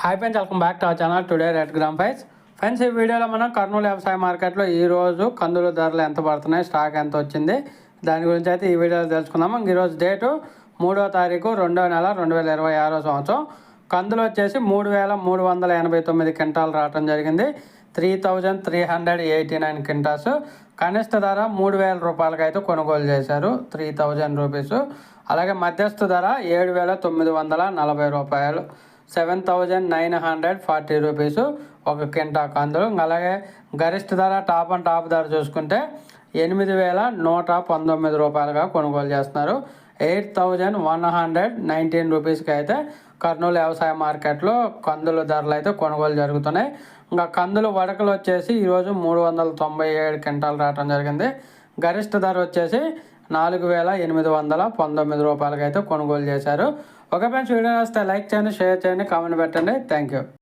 Hi friends welcome back to our channel today red gram prices friends ఈ వీడియోలో మనం కర్నూలు వ్యవసాయ మార్కెట్లో ఈరోజు కందుల ధరలు ఎంత పడుతున్నాయి స్టాక్ ఎంత వచ్చింది? దాని గురించి అయితే ఈ వీడియోలో తెలుసుకుందాము ఈరోజు డేటు మూడో తారీఖు రెండో నెల రెండు వేల ఇరవై ఆరో సంవత్సరం. కందులు వచ్చేసి మూడు వేల మూడు వందల ఎనభై తొమ్మిది క్వింటాలు రావడం జరిగింది. Three thousand three hundred eighty nine quintals. కనిష్ట ధర మూడు వేల రూపాయలకి అయితే కొనుగోలు చేశారు. Three thousand rupees. అలాగే మధ్యస్థ ధర ఏడు వేల తొమ్మిది వందల నలభై రూపాయలు. Seven thousand nine hundred forty rupees ఒక కింటా కందులు అలాగే గరిష్ట ధర టాప్ అండ్ టాప్ ధర చూసుకుంటే ఎనిమిది వేల నూట పంతొమ్మిది రూపాయలుగా కొనుగోలు చేస్తున్నారు. Eight thousand one hundred nineteen రూపీస్కి అయితే కర్నూలు వ్యవసాయ మార్కెట్లో కందుల ధరలు అయితే కొనుగోలు జరుగుతున్నాయి. ఇంకా కందులు వడకలు వచ్చేసి ఈరోజు మూడు వందల తొంభై ఏడు క్వింటాలు రావడం జరిగింది. గరిష్ట ధర వచ్చేసి నాలుగు వేల ఎనిమిది వందల పంతొమ్మిది రూపాయలకి అయితే కొనుగోలు చేశారు. ఒక ఫ్రెండ్స్ వీడియో వస్తే లైక్ చేయండి షేర్ చేయండి కామెంట్ పెట్టండి. Thank you